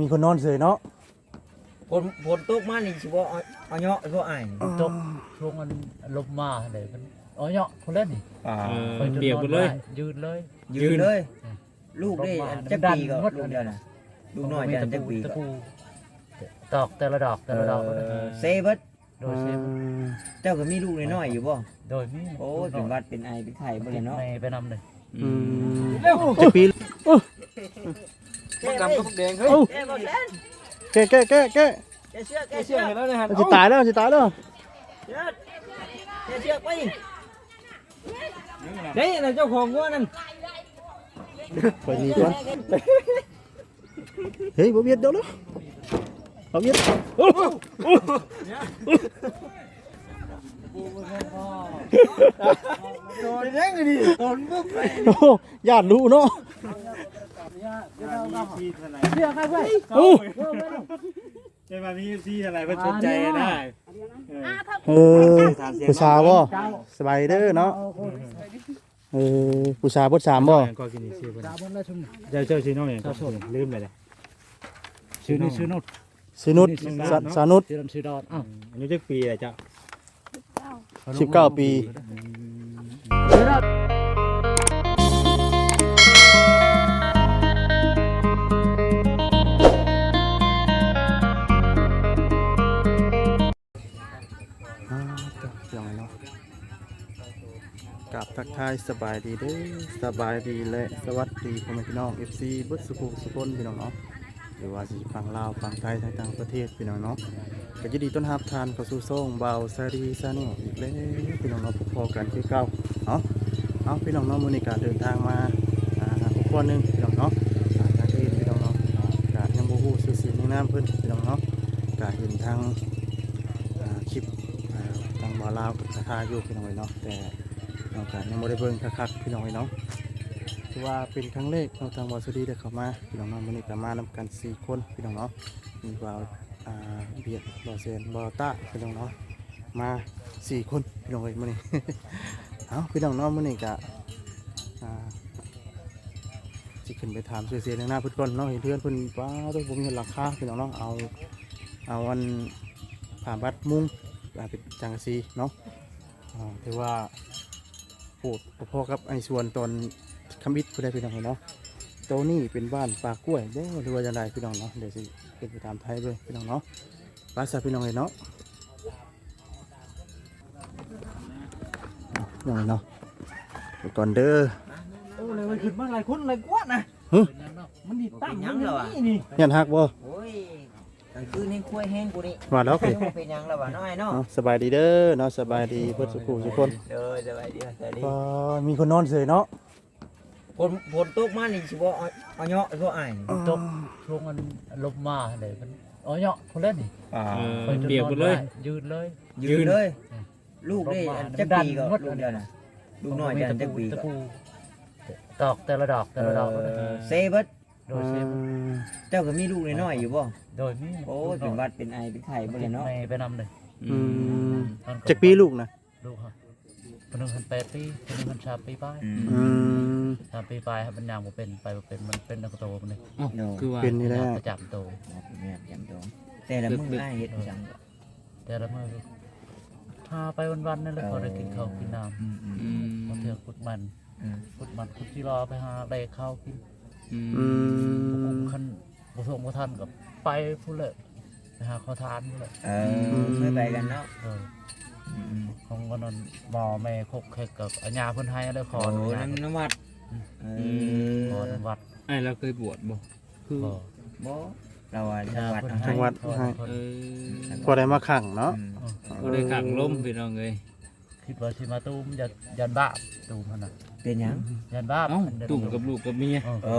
มีคนนอนเสยเนาะฝนฝนตกมานี่สิบ่เอาเอาเหาะบ่อ้ายจบช่วงมันลมมาเลยมันอ๋อเนาะคนเล่นนี่อ่า เออเปียกหมดเลย ยืนเลยยืนเลยอืมลูกได้ลงมาอันจักดันปีก็หมดลูกเดียวน่ะลูกน้อยจันจักปีตะก็ปูตอกแต่ละดอกแต่ละดอกเออเซเบิดโดยเซฟเจ้าก็มีลูกน้อยๆอยู่บ่โดยมีโอ้ยเป็นหวัดเป็นไอเป็นไข้บ่เลยเนาะในไปนำเลยอืม จะปี มันดำก็แดงเฮ้ยเอ้าแกบ่แซนแก้แก้แก้แก้แกเชือกแกแกเชืเชื่ออกเห็นแล้วเนี่ยฮะมันจะตายแล้วมันจะตายแล้วเชือกแกเชือกไปเด้น่ะเจ้าของวัวนั่นไปนี่ก่อนเฮ้ยบ่เวียดเดี๋ยวนะบ่เวียดโอ้โดนแรงดิโดนบึ้มโหญาติรู้เนาะ เชื่อใครเว้ยโอ้ใช่ป่ะมีซีอะไรเพิ่นสนใจได้เออผู้ชายบ่สบายเด้อเนาะเออผู้ชายบ่สามบ่ก็กินชื่อเพิ่นดาวบนได้ชุ่มเจ้าเจ้าชื่อน้องหยังก็ลืมไปเลยชื่อนี่ชื่อนุชสนุดสสนุดชื่อดำชื่อดอนอ้าวอายุจักปีล่ะเจ้า19ปีอ่า ต่อยังเนาะกับทักทายสบายดีเด้อสบายดีและสวัสดีพ่อแม่พี่น้อง FC เบุตสุขุสุคนพี่น้องเนาะหรือว่าสิฝั่งลาวฝั่งไทยทางต่างประเทศพี่น้องเนาะก็ยินดีต้อนรับทานเข้าสู่ช่องเบาซารีซาเนอีกแล้วพี่น้องเนาะพบพอกันคือเก่าเนาะเอาพี่น้องเนาะมื้อนี้ก็เดินทางมาอ่าครอบครัวหนึงพี่น้องเนาะทางอื่พี่น้องเนาะอ่าก็ยังบ่ฮู้ชื่อเสียงนนามเพิ่นพี่น้องเนาะก็เห็นทางางบ่อาวกับสถาอยู่พี่น้องไว้เนาะแต่เราก็ยังไม่ได้เบิ่งคักๆพี่น้องไว้เนาะถือว่าเป็นครั้งแรกเราทางบอสดีได้เข้ามาพี่น้องเนาะมื้อนี้ก็มานำกันสี่คนพี่น้องเนาะมีบ่าวอ่าเบียดบ่อเซนบ่อต้าพี่น้องเนาะมาสี่คนพี่น้องเอ้ยมื้อนี้เอาพี่น้องเนาะมื้อนี้ก็อ่าสิขึ้นไปถามเสียๆในหน้าเพิ่นก่อนเนาะเห็นเพื่อนเพิ่นว้าตัวผมเห็นหลังคาพี่น้องเนาะเอาเอาอันผ่าบัดมุ้ง อ่าเป็นจังกะซีเนาะอ่าถือว่าโหดพอๆกับไอ้ส่วนตอนคำอิดผู้ใดพี่น้องเนาะตัวนี้เป็นบ้านปลากล้วยบ่หรือว่าจะไดพี่น้องเนาะเดี๋ยวสิเป็นไปตามไทยเลยพี่น้องเนาะภาษาพี่น้องเลยเนาะพี่น้องเนาะไปก่อนเด้อโอ้เลยมันขึ้นมาหลายคนหลายกว่านะเป็นยังเนาะมันดิตั้งยังแล้วอะนี่ยันฮักบ่โอ้ย กลางคืนนี่กล้วยแห้งกูนี่ว่าแล้วใครสิมาเป็นยังแล้ววะน้อยเนาะเนาะสบายดีเด้อเนาะสบายดีเพื่อนสุขุทุกคนเด้อสบายดีสบายดีก็มีคนนอนเสยเนาะฝนฝนตกมานี่สิบ่เอาเอาเหาะบ่อ้ายจบช่วงมันลมมาเลยมันอ๋อเนาะคนเล่นนี่อ่าเออเปียกหมดเลย ยืนเลยยืนเลยอืมลูกได้อันจักปีก็ลูกเดียวน่ะลูกน้อยจันจักปีตะก็ปูตอกแต่ละดอกแต่ละดอกเออเซเบิดโดยเซฟเจ้าก็มีลูกน้อยๆอยู่บ่ โดยมีโอ้ยเป็นหวัดเป็นไอเป็นไข้บ่เลยเนาะในไปนำเลยอืมมันจักปีลูกนะลูกครับคนหนึ่งพันแปดปีคนหนึ่งพันสามปีไปอืมอืม สามปีไปครับมันยางบ่เป็นไปบ่เป็นมันเป็นนักโตมันเลยเนาะคือว่า เป็นนี่แหละ ประจำโตแม่นจำตรงแต่ละมื้ออ้ายเฮ็ดจังก็แต่ละเมื่อพาไปวันๆนั่นแหละพอได้กินข้าวกินน้อืมอืมอืมำบางเทื่อขุดมันอืมขุดมันขุดที่รอไปหาได้ข้าวกินอืมอืผมมคัน บ่ส่งบ่ทันกับไปพุ่นเลยไปหาข้าวทานพุ่นเลยเออเคยไปกันเนาะเอออืมอืมของวันนั้นหมอแม่คกแขกกับอาญาเพิ่นให้แล้วขอโอ้อนุญาตน้ำน้ำวัดเออขออนุวัดไอ้เราเคยบวชบ่คือก็บ่เราว่าจังหวัดเพิ่นเอาให้จังหวัด ขอให้เพิ่นเออพอได้มาขังเนาะอืมก็ได้ขังล้มพี่น้องเลยคิดว่าสิมาตูมยันยันบ้าปตูมหั่นน่ะเป็นหยังยันบ้าปเอ้ามันเดินตุ่มกับลูกกับเมียเออโอ้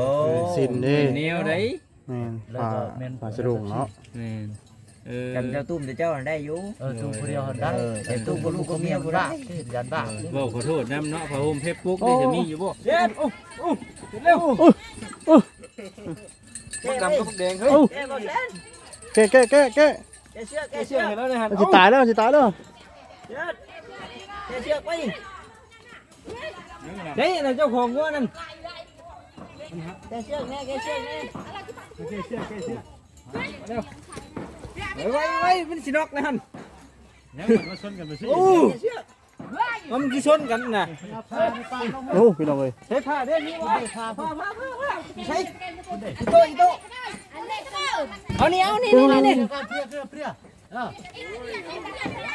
สินเด้แนวได แม่นแล้วป่าก็แม่น ป่าสะดุงเนาะแม่นเออจำเจ้าตุ้มแต่เจ้าน่ะได้อยู่ เออตูมผู้เดียวหันได้เออ แต่ตูมกับลูกกับเมียบ่ได้ที่ยันบ้าปบอกขอโทษน้ำเนาะพระโฮมเพชรปุ๊กนี่จะมีอยู่บ่เจ็บโอ้โอ้เร็วมันดำก็แดงเฮ้ยเอ้าแกบ่แซนแก้แก้แก้แก้แกเชือกแกแกเชืเชื่ออกเห็นแล้วเนี่ยฮะมันจะตายแล้วมันจะตายแล้วเชือกแกเชือกไปเด้น่ะเจ้าของวัวนั่นแกเชือกแน่แกเชือกแน่ ไว้ไว้มันสินอกนะฮันเนี่ยเหมือนว่าชนกันไปสิโอ้มันคือชนกันนะโอ้พี่น้องเอ้ยใช้ผ้าเด้นี่ไว้ผ้าผ้าผ้าผ้าใช้อีโตอีโตเอานี่เอานี่นี่นี่เปรี้ยเปรี้ยเปรี้ยเออ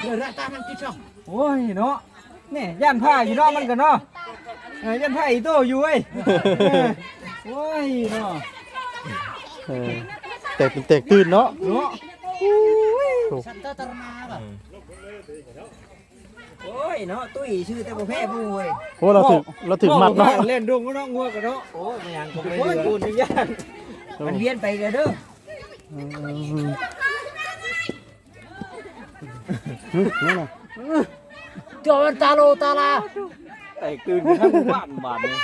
เดี๋ยวตามันกินช่องโอ้ยเนาะนี่ย่านผ้าอยู่นาะมันกันเนาะย่านผ้าอีโตอยู่เว้ยโอ้ยเนาะ เออแตกเป็นแตกตื่นเนาะเนาะสันตตรมาป่ะโอ้ยเนาะตุ้ยชื่อแต่บ่แพ้ผู้เว้ยโอ้เราถึงเราถึงมัดเนาะเล่นดงก็เนาะงัวกันเนาะโอ้ยมันยังก็ไม่เดือดกูนี่ย่านมันเวียนไปกันเด้ออืมอืมนี่น่ะจอมันตาโลตาลาแตกตื่นกันทั้งบ้านบ้านเลย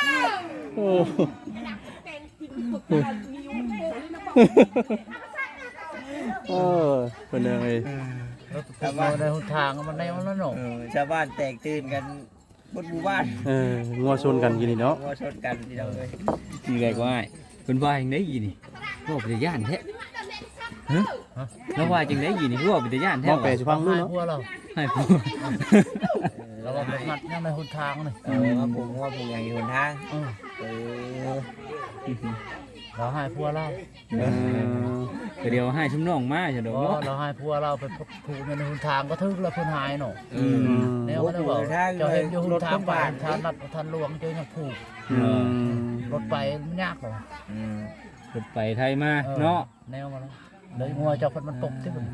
โอ้เออเป็นยังไงแต่ว่าในหนทางมันในมันแล้วหนเออชาวบ้านแตกตื่นกันบนหมู่บ้านเอองัวชนกันกินนี่เนาะงัวชนกันที่เราเลยมีไงก็ไอ้เพิ่นว่าจังได๋ยีนี่ว่าเป็นตาย่านแท้ฮะแล้วว่าจังได๋ยีนี่คือว่าเป็นตาย่านแท้มองแปลวะสิพังให้นู่นเนาะพวกเราให้ผู้เราว่าเป็นมัดยังในหนทางนี่เออมาปลูกงัวปลูกอย่างอยู่หนทางเออ เออเราให้พวกเราเออก็เดี๋ยวให้ชุมน้องมาซะดอกอ๋อเนาะเราให้พวกเราไปผูกในหนทางก็ทึกแล้วเพิ่นหายเนาะเออือมแนวมันบอกเจะเห็นอยู่หนทางบ้านทางรัดทางหลวงเจอยังผูกอืมรถไปมันยากหรออืมเพิ่นไปไทยมาเนาะแนวมาแล้วเลยงัวเจ้าคนมันตกที่มัน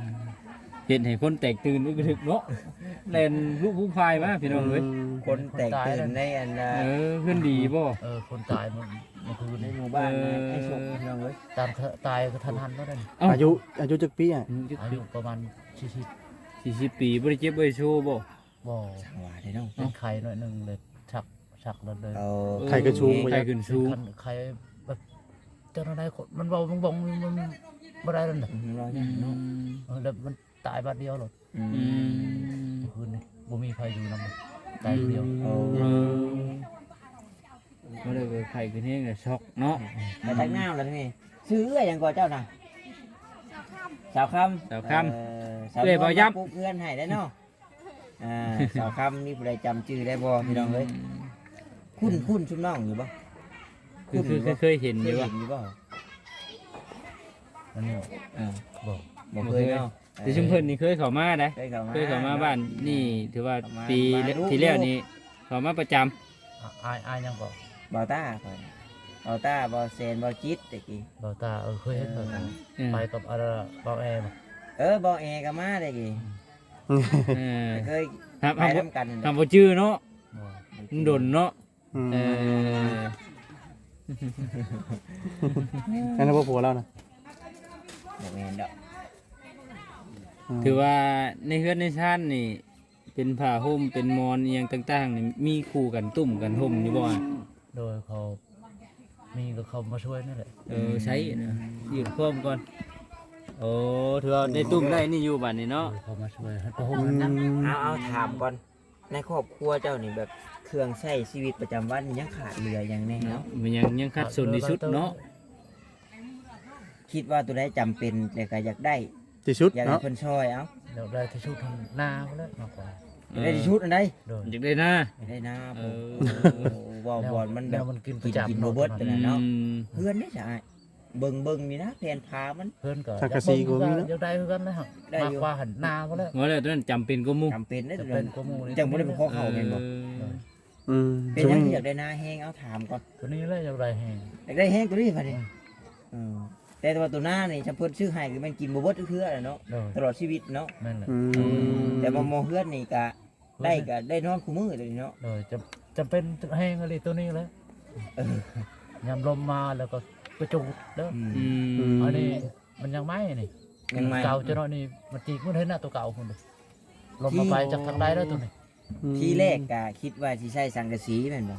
เห็นให้คนแตกตื่นอึกระทึกเนาะเล่นลูกผู้พายมาพี่น้องเอ้ยคนแตกตื่นในอันน่ะเออเพิ่นดีบ่เออคนตายมัน เมื่อคืนในนี้หมู่บ้านน่ะให้ชมพี่น้องเอ้ยตามตายก็ทันทันก็ได้อายุอายุจักปีอะอายุประมาณสี่สิบ40ปีบ่ได้เจ็บบ่ได้โชว์บ่บ่จังหวะได้เนาะเป็นไข่หน่อยหนึ่งเลยชักชักแล้วเลยเอาไข่กระชูงบ่ไข่ยังขึ้นสูงไข่แบบเจ้าหน้าที่คนมันบอกมันบอกมันบ่ได้แล้วน่ะอืมรอเนี่ยเนาะเออแล้วมันตายบัดเดียวหรอกอือืมมเมื่อคืนนี้บ่มีใครอยู่นำมันตายเดียวเอาเออ บ่ได้ไปไข่ขึ้นเองน่ะช็อกเนาะไปทางหน้าแล้วนี่ซื้ออะไรอย่างก่อนเจ้าน่ะสาวคำสาวคำเออสาวเอ้ยบ่ยับปลูกเพื่อนให้ได้เนาะอ่าสาวคำนี่ผู้ใดจำชื่อได้บ่พี่น้องเอ้ยคุ้นคุ้นชุมน้องอยู่บ่คือคือคือเคยเห็นเคอยยู่เห็ว่านอยู่บ่อันนี้อ่าบอกบ่เคยเนาะแต่ชุมเพิ่นนี่เคยเข้ามาได้ เคยเข้ามา เคยเข้ามาบ้านนี่ถือว่าเข้ามาปีมาดูที่แล้วนี่เข้ามาประจำอะอายอายยังบอก บ่าวต้าก่อนบ่าวต้าบ่าวเซนบ่าวจิตตะกี้เราตาเออเคยเห็นแบบนั้นเออไปกับอะไรเบาแอร์มาเออบ่าวแอก็มาตะกี้เออเคยครับไปทำบ่นํกันนั่นแหละทำบ่ชื่อเนาะบอกมันดนเนาะอืมเออนั่นนะพ่อผัวเรานะบ่แม่นดอกมถือว่าในเฮือนในชาตินี่ เป็นผ้าห่มเป็นมอนอหยังต่างๆนี่มีคู่กันตุ่มกันห่มอยู่บ่อะ โดยเขามีก็เขามาช่วยนั่นแหละเออใช้นะยืดพร้อมก่อนโอ้ถือว่าได้ตุ่มได้นี่อยู่บัดนี้เนาะโดยเขามาช่วยให้ประหอืมนั้นมเอาเอาถามก่อนในครอบครัวเจ้านี่แบบเครื่องใช้ชีวิตประจำวันนี่ยังขาดเหลืออย่างแน่เนาะมันยังยังคัดส่วนที่สุดเนาะคิดว่าตัวใดจำเป็นแต่ก็อยากได้ที่สุดอยากให้เนาะเพิ่นช่วยเอาเดี๋ยวได้ที่ชุดทางหน้าไปแล้วมากกว่าอยาก ได้ที่ชุดอันใดโดย อยากได้นะอยากได้นะเอผมอว่าบอลมันแบแนบวมันกินปกิระนจำ กินโรเบิร์ตเนาะแต่ละเนาะอืมเพื่อนได้ใช่เบิ่งเบิ่งนี่นะแผนพามัน เพื่อนก็สังกะสีก็มีเนาะอยากได้เพื่อนนะฮะได้มากอยู่ กว่าหันหน้าไปแล้วว่าแล้วตอนนั้นจำเป็นก็มุ่งจำเป็นได้จะตัวเป็นั้นนกว่าหมูนี่จังบ่ได้เป็นข้อเข่าแม่นบ่อืมเป็นหยังที่อยากได้หน้าแห้งเอาถามก่อนตัวนี้แหละอยากได้แห้งอยากได้แห้งตัวนี้ป่ะนี่เออแต่ว่าตัวหน้านี่จำเพิ่นชื่อให้คือมันกินบ่เบิดคืออะไรเนาะโดยตลอดชีวิตเนาะ แม่นแหละอืมแต่ว่าหมอเฮือนนี่ก็ ได้ก็ได้นอนคู่มือเลยเนาะโดยจะจะเป็นแห้งอะไรตัวนี้แหล้วเออยามลมมาแล้วก็กระจุกเด้ออืมอืมอันนี้มันยังไม่นี่ยังไง เก่าจะน้อยนี่มันจีกมันเห็นหน้าตัวเก่าคนดูลมมาไปจากทางใดแล้วตัวนี้ทีแรกก็คิดว่าสิใช้สังกะสีแม่นบ่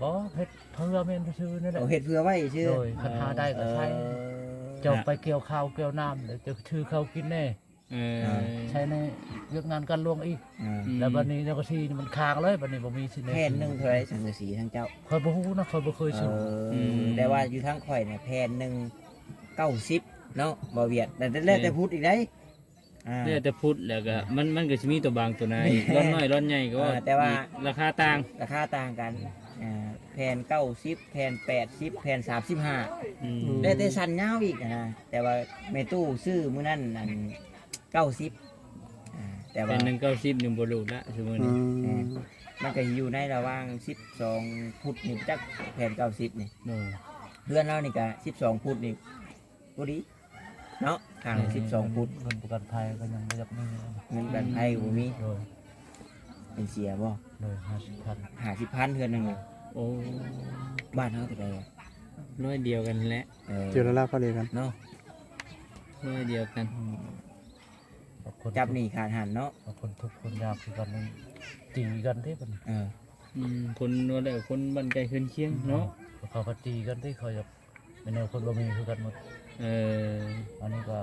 บ่เฮ็ดเพื่อเมนชื่อนี่แหละเอาเฮ็ดเพื่อไว้ชื่อโดยคันหาได้ก็ใช้เออเจ้าไปเกี่ยวข้าวเกี่ยวน้ำเดี๋ยวจะชื่อเขากินแน่ เออใช้ในเรื่องงานการลวงอีก อ่าแล้วบัดนี้เจ้าก็ที่นี่มันค้างเลยบัดนี้บ่มีสิแผ่นหนึงเท่าไหรสังกะสีทั้งเจ้าเคยบ่ฮู้นะเคยบ่เคยเอซื้ออแต่ว่าอยู่ทั้งข่อยเนี่ยแผ่นหนึง90เนาะบ่เวียดแต่แล้วแต่พูดอีกได้อ่าเรียกแต่พุทธแล้วก็มันมันก็สิมีตัวบางตัวไหนร้อนน้อยร้อนใหญ่ก็เออแต่ว่าอีกราคาต่างราคาต่างกันอ่าแผ่นเก้าสิบแผ่นแปดสิบแผ่นสามสิบห้า อืม ได้แต่สันยาวอีกนะแต่ว่าเมตู้ซื้อมื้อนั้นอัน เก้าสิบแต่ว่าเป็นหนึ่งเก้าสิบหนึ่งบรูละสมมติอืเออมมันก็อยู่ในระหว่างสิบสองฟุตนี่จักแผ่นเก้าสิบนี่โอ้เพื่อนเรานี่ก็สิบสองฟุตนี่พอดีเนาะทางสิบสองฟุตเงินประกันภัยก็ยังไม่ยับนี่เงินกันไทยบ่มีโดยเป็นเสียบ่โดยห้าสิบพันหาสิบพันเทือนหนึ่งเลยโอ้บ้านเฮาเท่าไหร่อะน้อยเดียวกันแหละเออเจอแล้วลาพอดีกันเนาะน้อยเดียวกันอืมบาง คนจับหนี่ขาดหันเนาะบางคนทุกข์คนยากคือกันนี่ตีกันที่มันเอออืมคนว่าแล้วคนบ้านไกลเคืนเคียงเนาะเขาก็ตีกันที่เขาจะเป็นแนวคนบ่มีคือกันหมดเอออันนี้ก็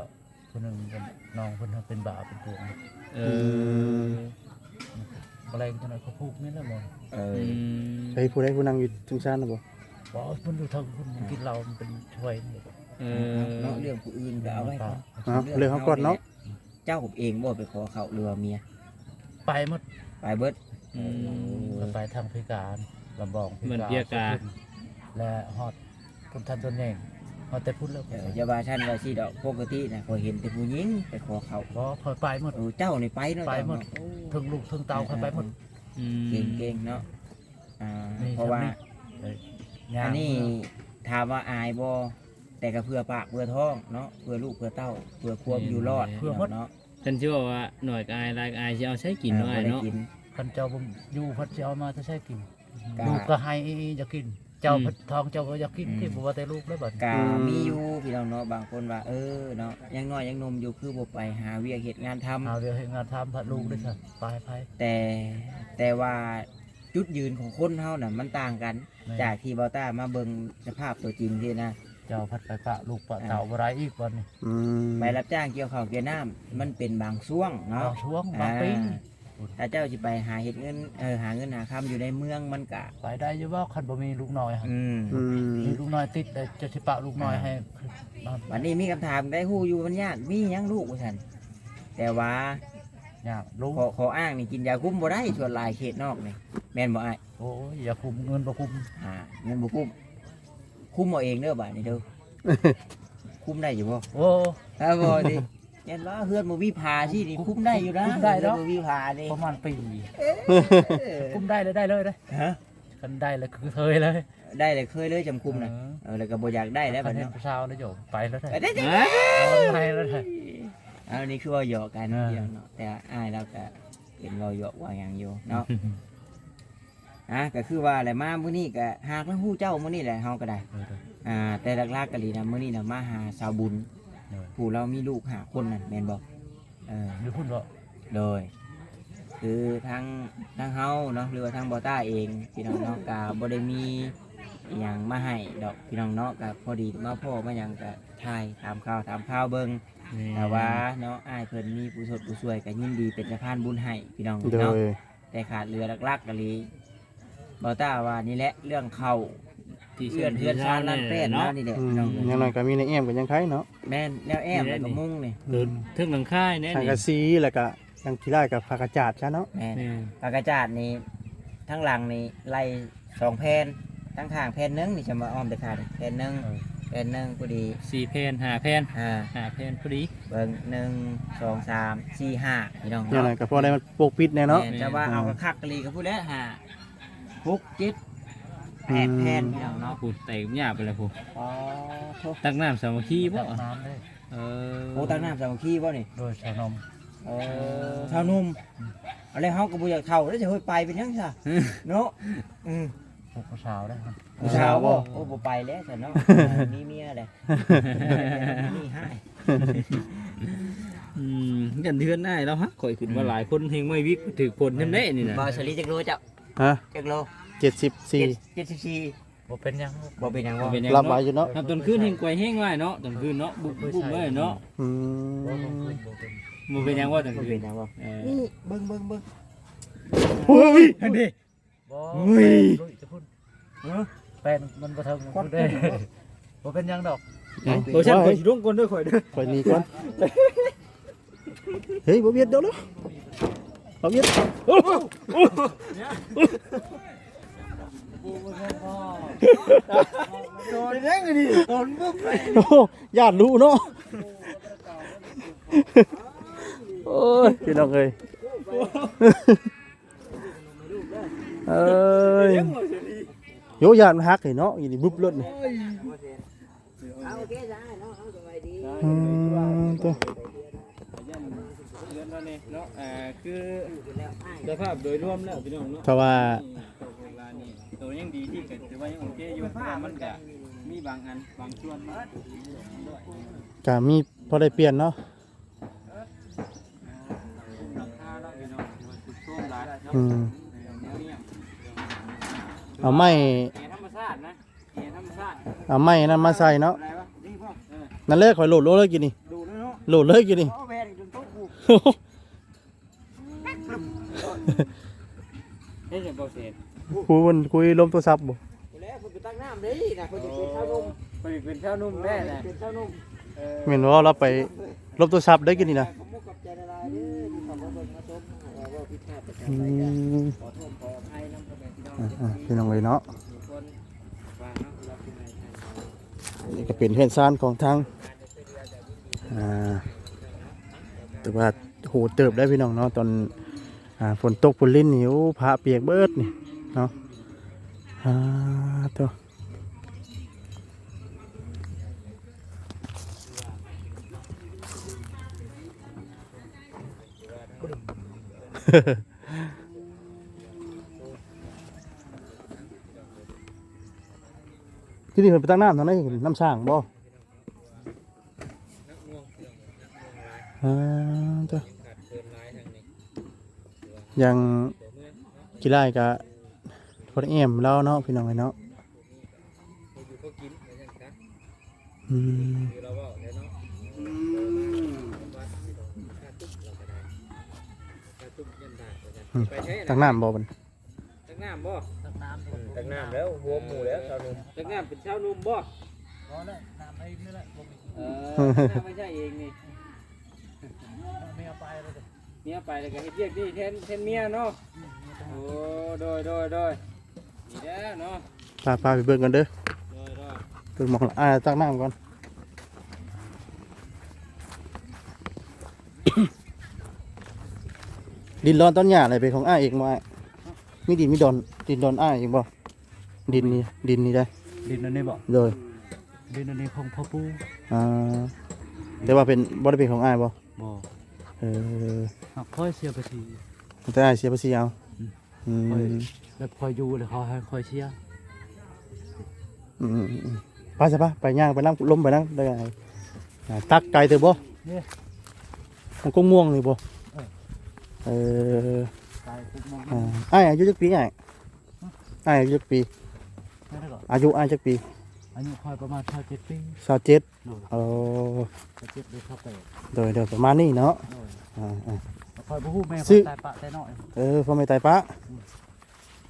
คนหนึ่งเป็นน้องคนหนึงเป็นบาเป็นตัวเอออะไรกันจังไดเขาพูกนี่แหละหมดเออือมใช้ผู้ใดผู้นั่งอยู่ทุงชาตินะบ่บอกว่ามันอยู่ทางคนมันกินเหล้ามันเป็นช่วยนี่เอเนาะอเรื่องผู้อื่นก็เอาไว้ก่อนเอาเรื่องเขาก่อนเนาะ เจ้าผมเองบ่ไปขอเขาเรือเมียไปหมดไปเบิดอืม ก็ไปทางพิการลำบองเหมือนพิการ และฮอดคนทันตัวเองฮอดแต่พูดแล้วเอออย่าว่าท่านว่าสิดอกปกตินะพอยเห็นแต่ผู้หญิงไปขอเขาบ่คอยไปหมด เออเจ้านี่ไปเนาะไปหมด เจ้าเนาะถึงลูกถึงเตาคอยไปหมด อืม เก่งเก่งๆเนาะอ่านี่เพราะว่าย่างอันนี้ถามว่าอายบ่แต่ก็เพื่อปากเพื่อท้องเนาะเพื่อลูกเพื่อเต้าเพื่อความอยู่รอดเนาะ ฉันเชื่อว่าหน่อยกอายลายกอายจะเอาใช้กินเอหน่ออยบ่ได้เนาะกินคันเจ้าบ่อยู่พัดสิเอามาจะใช้กินกาลูกก็ให้จะกิน เจ้าพัดทองเจ้าก็อยากกินอืม ที่บ่ว่าแต่ลูกแล้วบัดกามีอยู่พี่น้องเนาะบางคนว่าเออเนาะยังน้อยยังหนมอยู่คือบ่ไปหาเวียกเฮ็ดงานทำเอาเดี๋ยวให้งานทำพัดลูกด้วยซะไปไปแต่แต่ว่าจุดยืนของคนเฮาน่ะมันต่างกันแม่จากที่เบาต้ามาเบิ่งสภาพตัวจริงที่นะ เจ้าพัดไปปะลูกปะเต่าบ่ได้อีกวันนี้อืมไปรับจ้างเกี่ยวข้าวเกี่ยวน้ำมันเป็นบางช่วงเนาะบางช่วงบางปีอ่าถ้าเจ้าสิไปหาเฮ็ดเงินเออหาเงินหาคำอยู่ในเมืองมันกะ ไปได้อยู่บ่คันบ่มีลูกน้อยหั่นอืมอืมมีลูกน้อยติดแต่จะสิปะลูกน้อยให้นอนวันนี้มีคำถามได้ฮู้อยู่มันญาติมีหยังลูกว่าซั่นแต่ว่าอยากลูกขอขออ้างนี่กินยาคุ้มบ่ได้ส่วนหลายเขตนอกนี่แม่นบ่อ้ายโอ้ยอย่าคุมเงินบ่คุมอ่าเงินบ่คุ้ม คุ้มเอาเองเด้อบัดนี้เด้อคุ้มได้อยู่บ่โอ้ถ้าบ่ดิเห็นว่าเฮือนบ่มีผาสินี่คุ้มได้อยู่นะคุ้มได้เนาะเฮือนบ่มีผานี่ประมาณปีเออคุมได้เลยได้เลยได้ฮะกันได้เลยคือเคยเลยได้เลยเคยเลยจำคุมน่ะเออเออแล้วก็บ่อยากได้แล้วคับันดเห็นี้นผู้สาวแล้วโยมไปแล้วได้ไปได้จ้ะเอาไปแล้วได้เอานี่คือว่าหยอกกันเออเดียวเนาะแต่อ้ายเราก็เห็นเราหยอกว่าหยังอยู่เนาะ อะก็คือว่าอะไรมามื้อนี้ก็หากแล้วฮู้เจ้ามื้อนี้แหละเฮาก็ได้เออเด้ออ่าแต่หลักๆก็ดีนะมื้อนี้น่ะมาหาสาวบุญเออผู้เรามีลูกหาคนนั่นแม่นบ่เอออยู่พุ่นบ่โดย คือทางทางเฮาเนาะหรือว่าทางบอต้าเองพี่น้องเนาะกาบ่ได้มีอหย่างมาให้ดอกพี่น้องเนาะกับพอดีมาพ่อมาหยังก็ถ่ายถามข่าวถามข่าวเบิ่งแต่ว่าเนาะอ้ายเพิ่นมีผู้สดผู้ช่วยก็ยินดีเป็นสะพานบุญให้พี่น้องโดเนาะยแต่ขาดเรือหลักๆก็เลย บอต้าว่านี่แหละเรื่องเข้าเพื่อนเพื่อนชาวนั่นเป็นเนาะนี่แหละอืมพี่น้องอยังน้อยก็มีในแอมก็ยังไข่เนาะแม่นแนวแอมแล้วก็มุ้งนี่เดินถึงหลังค่ายแน่ทางนี่กะซีแล้วก็ยังขี้ได้กับผักกระจาดซะเนาะแม่นแม่ปากกระจาดนี่ทั้งหลังนี่ไล่สองแผ่นทั้งข้างแผ่นหนึงนี่จะมาอ้อมแต่ขาดแผ่นหนึงแผ่นหนึงพอดีสี่เพนหาเพนอ่าหาเพนพอดี เบิ่งหนึ่งสองสามสี่ห้าพี่น้องอยังน้อเนาะยก็พอได้มันปกปิดแน่เนาะ แม่นจะว่าเอากระคักกะลีก็พูดแล้วห้า หกเจ็ดแปดแผ่นพี่น้องเนาะพูดเตะหยาบไปเลยพูอ๋อโถตักน้ำสามัคคีบ่ตักน้ำได้เออโอ้ตั้งน้ำสามัคคีบ่นี่โดยชาวนมเออชาวนุ่มอะไรเฮาก็บ่อยากเท่าแล้วจะเฮ้ยไปเป็นยังซะเนาะอืมพวกผู้สาวได้ครับผู้สาวบ่โอ้บ่ไปแล้วซะเนาะมีเมียเลยมีให้อืมกันเทือนได้แล้วฮะข่อยขึ้นมาหลายคนเฮงไม่วิกถือผลจำได้นี่นะบ่สลีจักโลเจ้า ฮะจักโลเจ็ดสิบสี่เจ็ดสิบสี่บ่เป็นหยังบ่เป็นหยังบ่เป็นหยังรับไว้เนาะอยู่เนาะครับตอนคืนเฮงไกวเฮงไว้เนาะตอนคืนเนาะบุกบุกไว้เนาะอืบ่มบ่เป็นบ่เป็นบ่เป็นหยังว่าตอนบ่คืเป็นนหยังบ่เออนี่เบิ่งเบิ่งเบิ่งโอ้ยอันนี้ บ่เฮ้ย ลุจะพูดแฟนมันบ่เทิงมันพูดได้บ่เป็นหยังดอกโอ้ฉันข่อยสิลงก่อนเด้อข่อยเด้อข่อยหนีก่อนเฮ้ยบ่เวียดเดี๋ยวเนาะ บ่เวียดโอ้โอ้โดนแรงเลยดิโดนปุ๊บโอ้ญา เนาะอ่าคือสภาพโดยรวมแล้วพี่น้องเนาะเพราะว่า ตัวยังดีที่กันถือว่ายังโอเคอยู่แต่ว่ามันก็มีบางอันบางส่วนมันก็มีพอได้เปลี่ยนเนาะราคาแล้วพี่น้องมันสุดโทรมหลายเนาะอืมเนี่ยเอาไม้เอธรรมชาตินะเอธรรมชาติเอาไม้นั่นมาใส่เนาะอะไรวะนี่พ่อเออนั่นแหละข่อยโหลดโลดเลยกินนี่ดูแล้วเนาะโหลดเลยกินนี่ เอาแบนจนโต๊ะกู เฮ้ยจะบ่เสร็จคุยมันคุยลมโทรศัพท์บ่แล้วคุณไปตั้งน้ำดินะคุณจะเป็นข้าวนมไปเป็นข้าวนุ่มแน่นะเป็นข้าวนมเออแม่นว่าเราไปลบโทรศัพท์ได้กินนี่นะขอมุกกับใจละลายเด้อที่ขับรถมาชมว่าผิดพลาดประการอืใดก็มขอโทษขออภัยนำกับแม่พี่น้องอ่าๆพี่น้องเลยเนาะทุกคนว่าเนาะเราเป็นไงกันนี่ก็เป็นเฮือนซานของทางอ่าแต่ว่าโหเติบได้พี่น้องเนาะตอนอ่า ฝนตกฝนลิ้นหิวพระเปียกเบิดนี่เนาะอ่าตัวที่นี่มันไปตั้งน้ำทางไหนน้ำสร้างบ่อ่าตัว ยังกีฬากับพอดเอ็มแล้วเนาะพี่น้องไอ้เนาะอืมอืมตั้งน้ำบ่บันตักน้ำบ่ตักน้ำตักน้ำแล้วหัวหมูแล้วชาวนุ่มตักน้ำเป็นชาวนุ่มบ่พอแล้วน้ำไอ้นี่แหละบ่มีเออน้ำไม่ใช่เองนี่ไม่เอาไปเลย เด้อเมียไปแล้วก็เฮ็ดเรียกนี่แทนแทนเมียเนาะโอ้โดยโดยโดยนี่แหละเนาะพาพาไปเบิ่งกันเด้อโดยโดยเบิ่งหมองอ่าตั้งน้ำก่อนดินร้อนต้นหญ้าอะไรเป็นของอ้ายเองบ่อ้ายมีดินมีดอนดินดอนอ้ายเองบ่ดินนี่ดินนี่ได้ดินอันนี้บ่โดยดินอันนี้ของพ่อปู่อ่าแต่ว่าเป็นบ่ได้เป็นของอ้ายบ่บ่ เออหักค่อยเสียภาษีแต่อ้ายเสียภาษีเอาอืมอืมค่อยแล้วค่อยอยู่แล้วเขาให้ค่อยเสียอืมอืมอืมไปซะปะไปย่างไปนั่งล้มไปนั่งได้ไงอ่าตักไก่เถอะบ่เนี่ยมันก็ม่วงเลยบ่เออตายปุ๊บมองอ่าอ้ายอายุจักปีอ้ายอ้ายอายุจักปีไม่ได้หรอกอายุอ้ายจักปี อายุค่อยประมาณ27ปีสาวเจ็ดโดยเออ27ได้เข้าไปโดยโดยประมาณนี้เนาะโดยอ่าอ่าแล้วค่อยบ่ฮู้แม่ซื้ค่ออ ยตายปะแต่น้อยเออพ่อไม่ตายปะ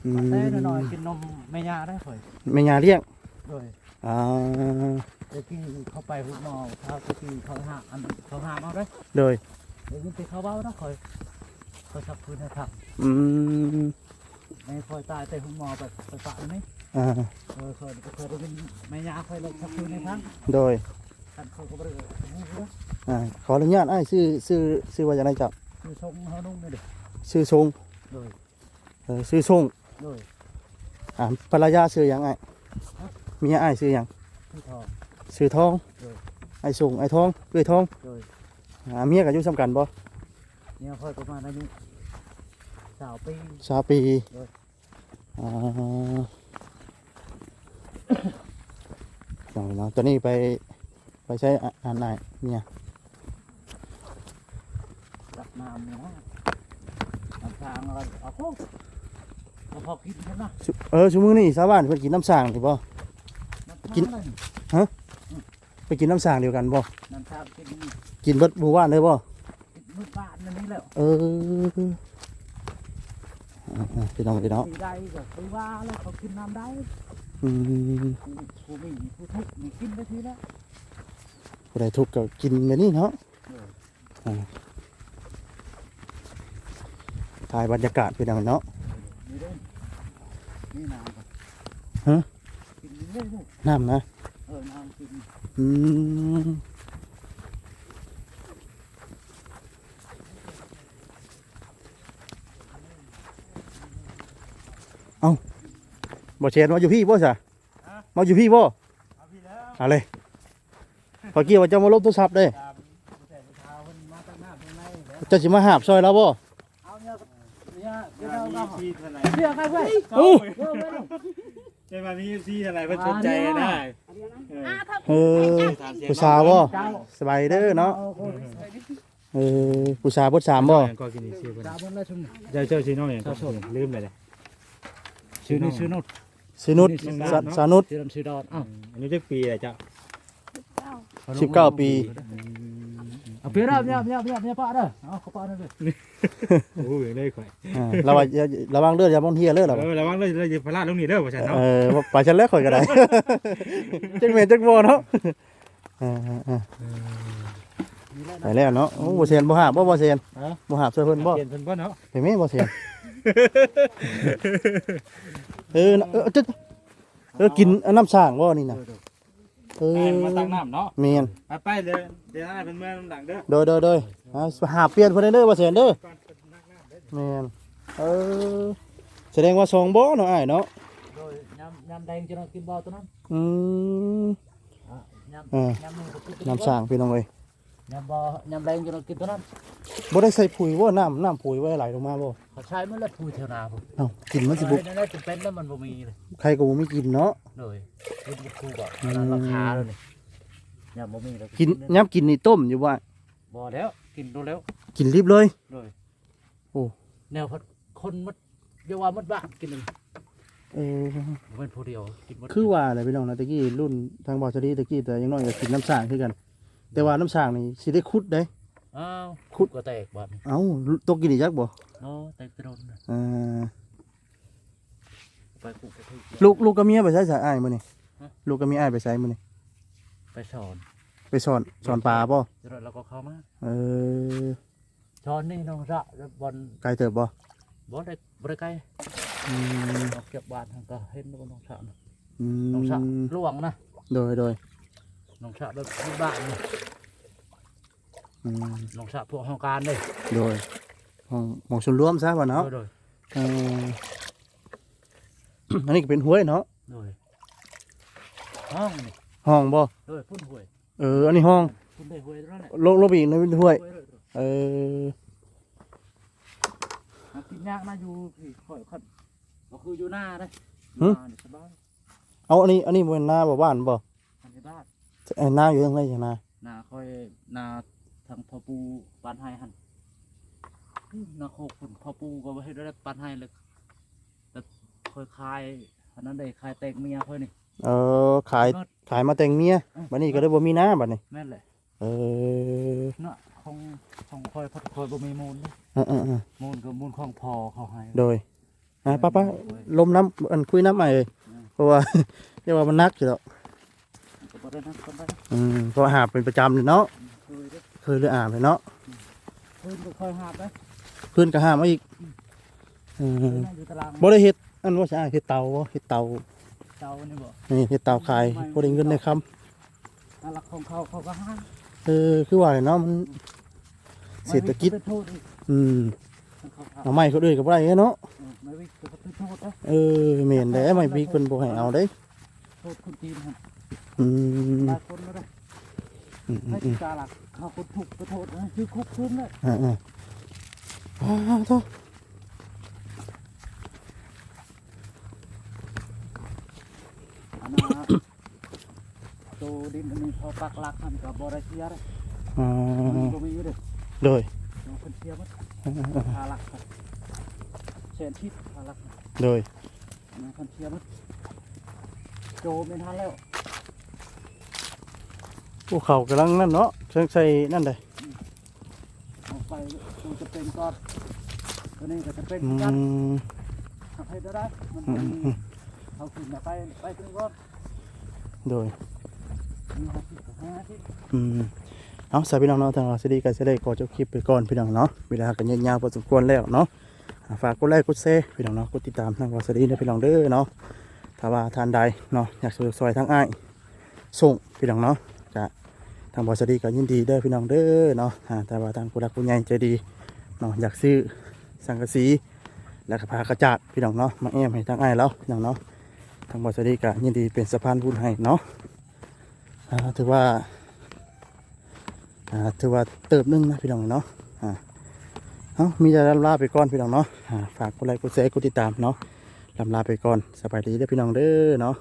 อืมแต่น้อยๆกินนมแม่ย่าได้ค่อยไม่ยาเลี้ยงโดยอ่าเดี๋ยวกี้เข้าไปพุ่นหมอเขาตะกี้เขาหาอันเขาหาเอาได้โดยเดี๋ยวนี้ไปเขาเบ้านะคอยคอยชับพื้นให้ทักอืม ไม่คอยตายแต่หุ่นหมอแบบไปปะเลยไหม อ่าเออคอยคอยได้ยินไม่ยาคอยเลยชับพื้นให้ทักโดยท่านเขาก็บริเวณนี้นะอ่าขออนุญาตอ้ายชื่อชื่อชื่อว่าจะไรจับคือทรงเขานุ่งนี่เด็กชื่อทรงโดยเออชื่อทรงโดยอ่าภรรยาชื่อหยังไงเมียอ้ายชื่อหยังที่ทองชื่อทองโดยไอ้ทรงไอ้ทองเอ้ยทองโดยอ่าเมียกับอายุสำคัญบ่เนี่ยคอยประมาณอายุสาวปีสามปีโด ยอ่าเอาเนาะตอนนี้ไปไปใช้อ่าอ่านไหนเมียจับน้ำเนาะน้ำทางอะไรเอาโค้เอาพอกินกันนะชุเออชั่วโมงนี้ชาวบ้านเพิ่นกินน้ำสร้างถูกบ่น้ำทางกินอะไรไปกินน้ำสร้างเดียวกันบ่น้ำทางกินกินเบิดหมู่บ้านเลยบ่มืดบ้านนั่นนี่แหละเอออ่าๆพี่น้องพี่น้องสีได้ก็ไปว่าแล้วเขากินน้ำได้ อืมผู้มีผู้ทุกข์มีกินได้ทีละผู้ใดทุกข์ก็กินแบบนี้เนาะถ่ายบรรยากาศพี่น้องเนาะนี่น้ำนฮะน้ำนะเออน้ำกินอืมเอา บ่เชนมาอยู่พี่บ่ซะมาอยู่พี่บ่เอาพี่แล้วเอาเลยพอกี้ว่าจะมาลบโทรศัพท์เด้ตามแต่เช้ามันมาตั้งหน้าตรงไหนแล้วเจะสิมาหาบซอยแล้วบ่เอาเนี่ยเนี่ยเดี๋ยวเราเอาซีเท่าไหร่เรียกใครเว้ยโอ้เดี๋ยวเดี๋ยวใช่ไหมมีซีเท่าไหร่เพิ่นสนใจได้เออผู้สาวบ่สบายเด้อเนาะเอาคนเออผู้สาวบทสามบ่ก็กินอีกชื่อเพิ่นตาบนแล้วชุมเจ้าเจ้าชื่อน้องหยังก็ลืมเลยเลยชื่อนี่ชื่อนุช สินุชสะสานุชชื่อดำชื่อดอนอ้าวอายุจักปีอะเจ้าสิบเก้าปีเอาเพียร์เนี่ยเนี่ยเนี่ยเนี่ยป้าเด้อเอาเขาป้าเด้อโอ้ยเลยข่อยอ่าระวังอย่าระวังเด้ออย่าบ่เฮียเด้อล่ะเออระวังเลยเลยพลาดลงนี่เด้อว่าซั่นเนาะเออไปฉันแล้วข่อยก็ได้ จักแม่นจักบ่เนาะอ่าๆไปแล้วเนาะโอ้บ่เซียนบ่หาบบ่บ่เซียนบ่หาบช่วยเพิ่นบ่เปลี่ยนเพิ่นบ่เนาะเห็นไหมบ่เซียน เออน่ะเออจะเออกินอันน้ำสร้างบ่นี่น่ะเออแม่นมาตั้งน้ำเนาะแม่นไปไปเดี๋ยวเดี๋ยวให้เพิ่นเมื่อน้ำหลังเด้อโดยโดยโดยอ่าหาเปลี่ยนเพิ่นเด้อบ่เซียนเด้อแม่นเออแสดงว่าสองบ่เนาะอ้ายเนาะโดยยำยำแดงจะนอนกินบ่อตัวนั้นอืมอะยำเออยำนี่ก็กินตัวน้ำสร้างพี่น้องเอ้ย ยำบ่อยำแดงจะนอนกินตัวนั้นบ่ได้ใส่ปุ๋ยบ่น้ำน้ำปุ๋ยไว้ไหลลงมาบ่เขาใช้เมื่อไรพูดเท่านาผมเอ้ากินมันสิบุนั่นแหละจะเป็นแล้วมันบ่มีเลยใครก็บ่มีกินเนาะเลยกินคู่แบบอืมราคาเลยนี่ยำบ่มีเลยกินย้ำกินนี่ต้มอยู่ว่าบ่แล้วกินดูแล้ว กินรีบเลยเลยโอ้แนวพัดคนมัดเยาว่ามัดบ้านกินหนึ่งเออบ่เป็นผู้เดียวกินมัดคือว่าอะไรพี่น้องนะตะกี้รุ่นทางบอชดีตะกี้แต่ยังน้อยก็กินน้ำสร้างคือกัน แต่ว่าน้ำสร้างนี่สิได้คุดได้ อ้าวขุดก็แตกบ้านเอ้าตกกินอีกจักบ่เนาะแตกตรนน่ะอ่าไปขุดไปทุกลูกลูกกับเมียไปใช้สายอ้ายมื้อนี่ฮะลูกกับเมียอ้ายไปใช้มื้อนี่ไปสอนไปสอนสอนปลาบ่จนเราก็เข้ามาเออสอนนี่น้องระแล้วบอลไกลเติบบ่บ่ได้บ่ได้ไกลอืมออกเก็บบ้านทางก็เห็นว่าน้องสะน่ะอืน้องสะมล่วงนะโดยโดย น้องสะแบบที่บ้านนี่อืมน้องสะพวกห้องการเลยโดยห้องหมองชนรวมซะว่าเนาะโดยเออ อันนี้ก็เป็นห้วยเนาะโดยห้องนี่ห้องบ่โดยพุ่นหวยเอออันนี้ห้องพุ่นได้หวยตัวนั้นแหละลงลงไปอีกนะเป็นห้วย หวยเลยเออหากินยากนะอยู่พี่ข่อยคันก็คืออยู่หน้าเลยหึหน้านี่สบายเอาอันนี้อันนี้เป็นนาบ่บ้านบ่อันนี้บ้าน ไอ้นาอยู่ทางไหนจ้ะนาหน้าค่อยหน้าทางพ่อปูปานให้หันหน้าโคกพุ่นพ่อปูก็บ่ให้ได้ปานให้เลยแต่ค่อยคายอันนั้นได้คายแตกเมียค่อยนี่ เออ ขายขายมาแต่งเมียบัดนี้ก็ได้บ่มีนาบัดนี้แม่นแหละเออเนาะของของค่อยพัดค่อยบ่มีมูลเลยเออเออเออมูลก็มูลของพอเขาให้โดยอะป้าป้าลมน้ำอันคุยน้ำใหม่เลยเพราะว่า เรียกว่ามันนักอยู่แล้ว อืมเพราะว่าหาบเป็นประจำเลยเนาะเคยได้เคยเรืออาบเลยเนาะเคยก็ค่อยหาบได้เพื่อนก็หามาอีกอืเคยมนั่งอยู่ตารางบ่ได้เฮ็ดอันว่าใช่เฮ็ดเตาบ่เฮ็ดเตาเจ้านี่บ่นี่เฮ็ดเตาขายบ่ได้เงินได้คำน่ารักของเขาเขาก็ห้ามเออคือว่าเนาะมันเศรษฐกิจไม่วิทย์ก็เป็นโทษอีกอืมเขาทำเอาไม้เขาด้วยก็บ่ได้เนาะเออไม่วิทย์ก็เป็นโทษนะเออแม่นได้ไม่บิ๊กเพิ่นบ่ให้เอาเด้โทษคนจีนฮะ อืมหลายคนไม่ได้อืมอืให้มอืที่มกาหลักเขาคนถูกก็โทษนะคือคุกขึ้นเลยอ่าอ่าอ่าโทษอันนั้นโตดินอันนี้พอปักหลักมันก็บ่ได้เสียเลยอ่ามันก็มีอยู่เด้อโดยเอาคนเสียมันคาหลักครับเศษชิดคาหลักครับโดยอันนั้นคนเสียมันโจไม่ทันแล้ว พวกเขากำลังนั่นเนาะใส่ใส่นั่นได้เอาไปตัวจะเป็นก่อนตัวนี้ก็จะเป็นอืกันมทำให้ได้มันอืจะมมีอืมเอาขึ้นมาไปไปถึงก่อนโดยอืมเอาสาพี่น้องเนาะทางเราสิดีกันสิได้ขอจบคลิปไปก่อนพี่น้องเนาะเวลากันยาวๆพอสมควรแล้วเนาะอ่าฝากกดไลค์กดแชร์พี่น้องเนาะกดติดตามทางวาสดีนะพี่น้องเด้อเนาะถ้าว่าทานใดเนาะอยากช่วยซอยทางอ้ายส่งพี่น้องเนาะจะทางวาสดีก็ยินดีเด้อพี่น้องเด้อเนาะอ่าแต่ว่าทางผู้รักผู้ใหญ่ใจดีเนาะอยากซื้อสังกะสีแล้วก็พากระจาดพี่น้องเนาะมาแอมให้ทางอ้ายแล้วพี่น้องเนาะทางวาสดีก็ยินดีเป็นสะพานบุญให้เนาะถือว่าถือว่าเติบหนึงนะพี่น้องเนาะอ่าเอามีแต่ลำลาไปก่อนพี่น้องเนาะฝากกดไลค์กดแชร์กดติดตามเนาะลำลาไปก่อนสบายดีเด้อพี่น้องเด้อเนาะ